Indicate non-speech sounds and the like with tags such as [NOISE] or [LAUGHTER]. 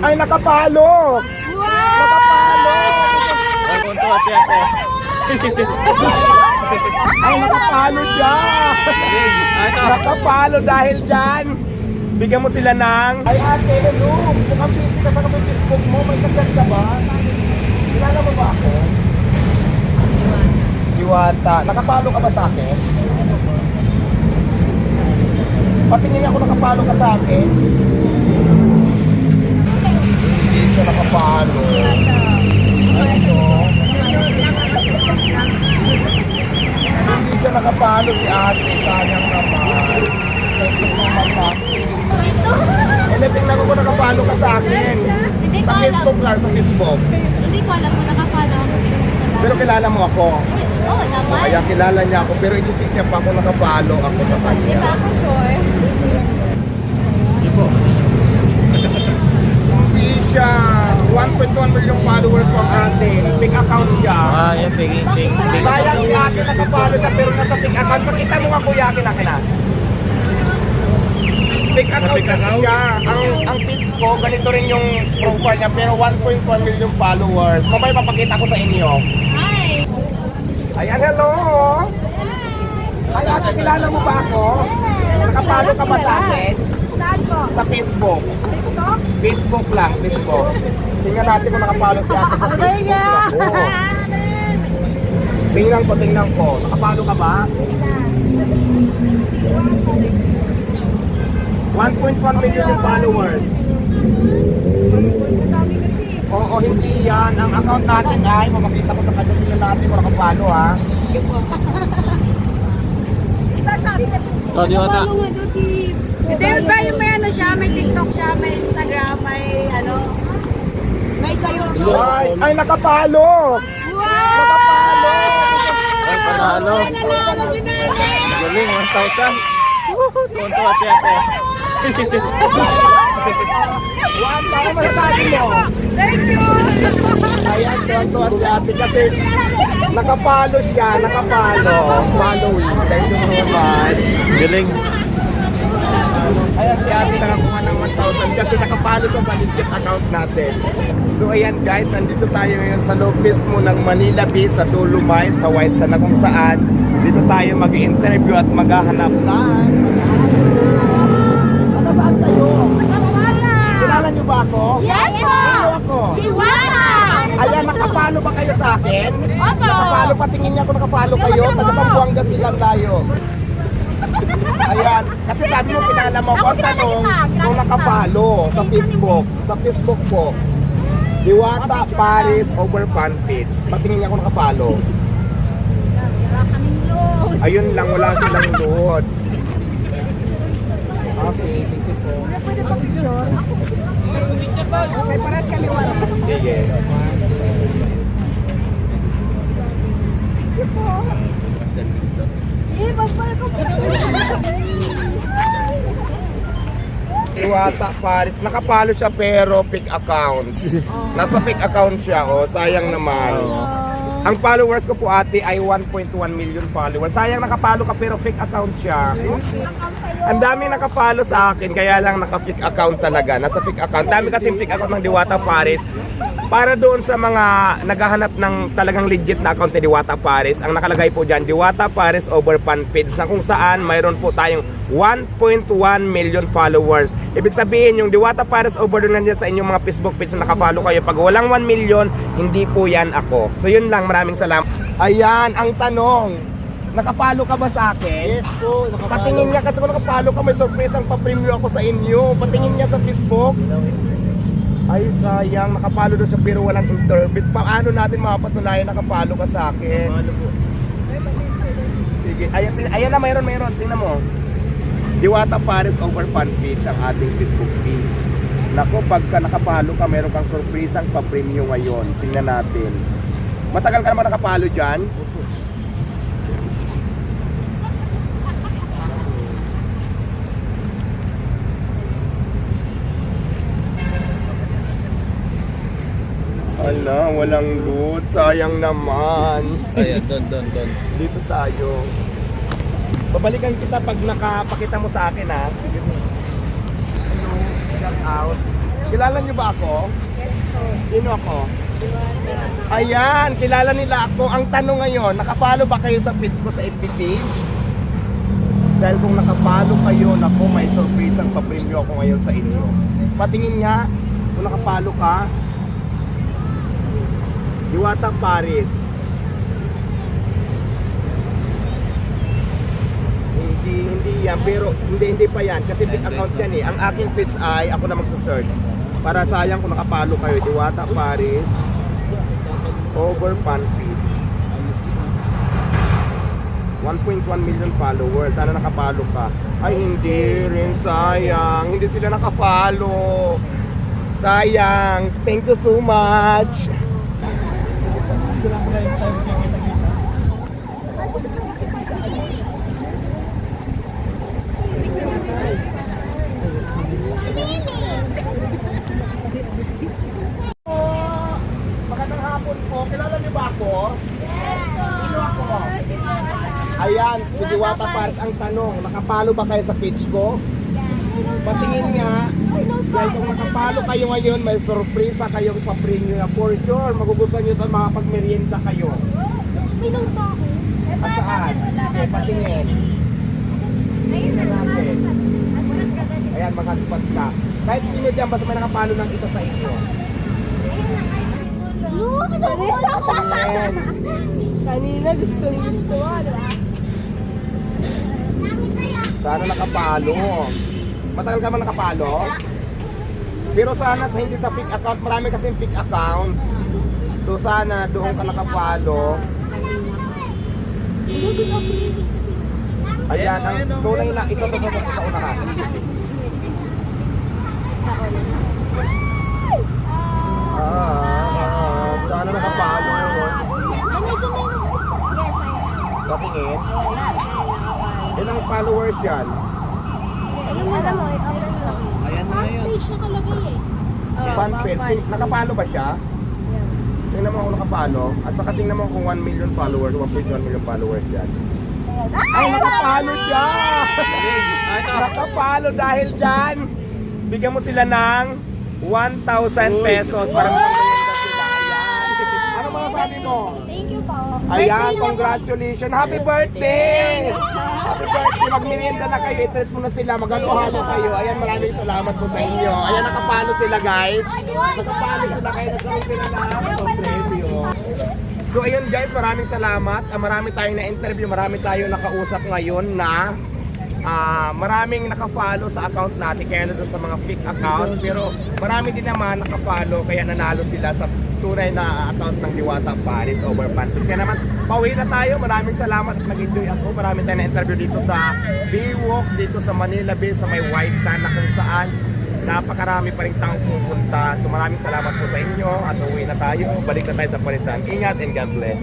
ay nakapalo! Nakapalo! Ay, kuntuwa siya ate. Ay nakapalo siya! Nakapalo dahil dyan! Bigyan mo sila ng... Ay ate, hello! Mukhang busy ka sa kapag Facebook mo. May kaganda ba? Kilala mo ba ako? Diwata. Nakapalo ka ba sa akin? Patingin ako nakapalo ka sa akin. Hindi siya nakapalo. Ano? Hindi siya nakapalo si ate. Sayang naman. So much, ate. Hindi, tingnan mo kung nakapalo ka sa akin. Hindi ko Sa. Facebook lang, sa Facebook. Hindi ko alam kung nakapalo ako. Hindi ko. Pero kilala mo ako. Oo naman. Kaya kilala niya ako. Pero i-check niya pa kung nakapalo ako sa kanya. ba ako sure? Hindi po. Hindi siya. 1.1 million followers po ang ate. Big account siya. Ah, yan, pigi, pigi, pigi. Sayang si ate nakapalo siya pero nasa big account. Pakita mo nga kuya akin akin na. Big account kasi siya. Ang, ang feeds ko, ganito rin yung profile niya pero 1.1 million followers. Mamaya papakita ko sa inyo. Hi! Ayan, hello! Ay, ate, kilala mo ba ako? Nakapalo ka ba sa akin? Sa Facebook. TikTok? Facebook lang, Facebook. Tingnan natin kung nakapalo si ate sa Facebook. Ako. Tingnan ko, tingnan ko. Nakapalo ka ba? 1.1 million yung followers. Oo, hindi yan. Ang account natin ay, mamakita ko sa kanya tingnan natin kung nakapalo ha. Sasabi na Oh, di wata. Hindi ba yung may ano siya, may TikTok siya, may Instagram, may ano, may sa YouTube. Ay, ay nakapalo! Wow! Nakapalo! Ay, panalo. Nanalo si Nanay! Galing, 1,000. Kuntuwa siya ate. One, ano masasabi mo? Thank you! Ayan, tuwan-tuwa si ate kasi nakapalo siya, nakapalo. Following. Thank you so much. Galing. Ayan si ate nakakuha ng 1,000 kasi nakapalo sa legit account natin. So ayan guys, nandito tayo ngayon sa loob mismo ng Manila Beach sa Dolomite, sa White Sand na kung saan dito tayo mag-interview at maghahanap ng... Ano saan kayo? Kilala niyo ba ako? Yes po! Sino ako? Diwata! Ayan, nakapalo ba kayo sa akin? Opo! Nakapalo, patingin niya kung nakapalo kayo. Taga Sambuanga silang tayo. Ayan, kasi sabi mo kilala mo ko. Ang tanong, kung nakapalo sa Facebook. Sa Facebook po. Diwata Paris over fan page. Patingin niya kung nakapalo. Ayun lang, wala silang [LAUGHS] load. Okay, thank you po. Pwede pa picture? Okay, paras kami wala. Sige. Eh, Iwata Paris. Nakapalo siya pero fake account. [LAUGHS] Nasa fake account siya, oh. Sayang naman. Ang followers ko po ate ay 1.1 million followers. Sayang nakapalo ka pero fake account siya. Ang dami nakapalo sa akin kaya lang naka-fake account talaga. Nasa fake account. Dami kasi fake account ng Diwata Paris. Para doon sa mga naghahanap ng talagang legit na account ni Diwata Paris, ang nakalagay po dyan, Diwata Paris over fan page na kung saan mayroon po tayong 1.1 million followers. Ibig sabihin, yung Diwata Paris over doon nandiyan sa inyong mga Facebook page na nakafollow kayo. Pag walang 1 million, hindi po yan ako. So yun lang, maraming salamat. Ayan, ang tanong. Nakapalo ka ba sa akin? Yes po, nakapalo. Patingin niya kasi kung nakapalo ka, may surprise ang pa-preview ako sa inyo. Patingin niya sa Facebook. Ay, sayang. Nakapalo doon siya pero walang interbit. Paano natin mapatunayan nakapalo ka sa akin? Sige. Ayan, ayan na, mayroon, mayroon. Tingnan mo. Diwata Paris over fan page ang ating Facebook page. Nako, pagka nakapalo ka, meron kang surprise ang pa-preview ngayon. Tingnan natin. Matagal ka naman nakapalo dyan? Ala, walang loot. Sayang naman. Ayan, doon, doon, doon. Dito tayo. Babalikan kita pag nakapakita mo sa akin ha. Sige mo. Hello, shout out. Kilala niyo ba ako? Sino ako? Ayan, kilala nila ako. Ang tanong ngayon, nakapalo ba kayo sa feeds ko sa FB page? Dahil kung nakapalo kayo, naku, may surprise ang papremyo ako ngayon sa inyo. Patingin nga, kung nakapalo ka, Diwata Paris. Hindi, hindi yan. Pero hindi, hindi pa yan. Kasi big account yan eh. Ang aking feeds ay ako na magsa-search. Para sayang kung nakapalo kayo. Diwata Paris. Over fan feed. 1.1 million followers. Sana nakapalo ka. Ay, hindi rin. Sayang. Hindi sila nakapalo. Sayang. Thank you so much. Magandang hapon po. Kilala niyo ba ako? Sino ako? Ayan, si Diwata Paris ang tanong. Nakapalo ba kayo sa page ko? Patingin nga. Dahil kung nakapalo kayo ngayon, may sorpresa kayong pa-premium na for sure. Magugustuhan nyo ito mga pagmerienda kayo. Minong pa ako. At saan? Okay, patingin. Tingnan natin. Ayan, mag-hotspot ka. Kahit sino dyan, basta may nakapalo ng isa sa inyo. Look, Ayan. Kanina gusto ni gusto di ba? Sana nakapalo. Matagal ka ba nakapalo? Pero sana sa hindi sa pick account, marami kasing pick account. So sana doon ka nakapalo. Ayan, ang tunay na ito to sa unahan. Ah, sana nakapalo. Patingin. Ilang followers yan? Alam mo, mo, alam mo. Ayan na yun. page nakalagay eh. Fan page. Nakapalo ba siya? Tingnan mo kung nakapalo. At saka tingnan mo kung 1 million followers, 1.1 million followers yan. Ay, nakapalo siya! Ito. nakapalo dahil dyan. Bigyan mo sila ng 1,000 pesos para. Ayan. Ano mga sabi mo? Thank you po. Ayan, congratulations. Happy birthday! Happy birthday. Magmerienda na kayo. Itreat mo na sila. Maghalo-halo kayo. Ayan, maraming salamat po sa inyo. Ayan, nakapalo sila, guys. Nakapalo sila kayo. Nagkaroon sila ng premyo. So, ayun guys, maraming salamat. Ah, marami tayong na-interview. Marami tayong nakausap ngayon na ah, maraming naka-follow sa account natin kaya doon sa mga fake account pero marami din naman naka-follow kaya nanalo sila sa tunay na account ng Diwata Paris over Pantis. Kaya naman, pauwi na tayo. Maraming salamat at nag-enjoy ako. Marami tayong na-interview dito sa Baywalk, dito sa Manila Bay, sa may White Sand na kung saan napakarami pa rin taong pupunta. So maraming salamat po sa inyo at uwi na tayo. Balik na tayo sa Parisan. Ingat and God bless.